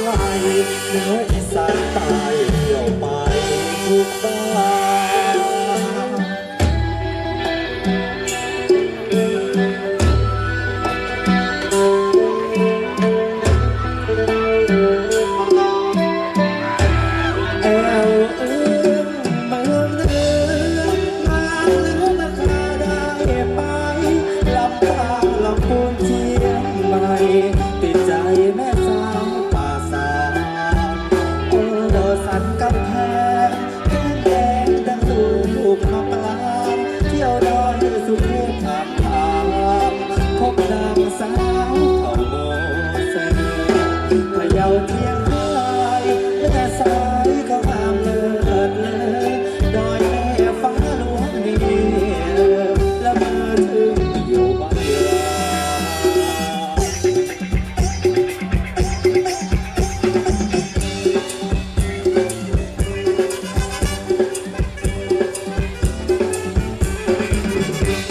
ไหลเหนืออีสานตายเที่ยวไปทุกบ้าน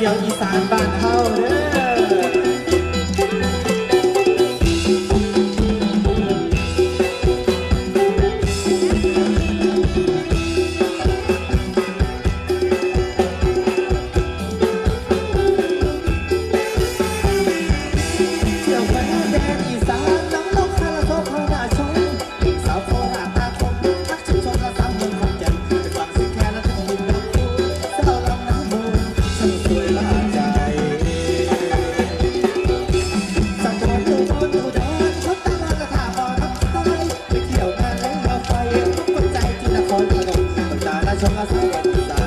เสียงอีสานบ้านเฮาเด้ออีสาน দাদা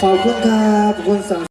ขอบคุณครับขอบคุณสัง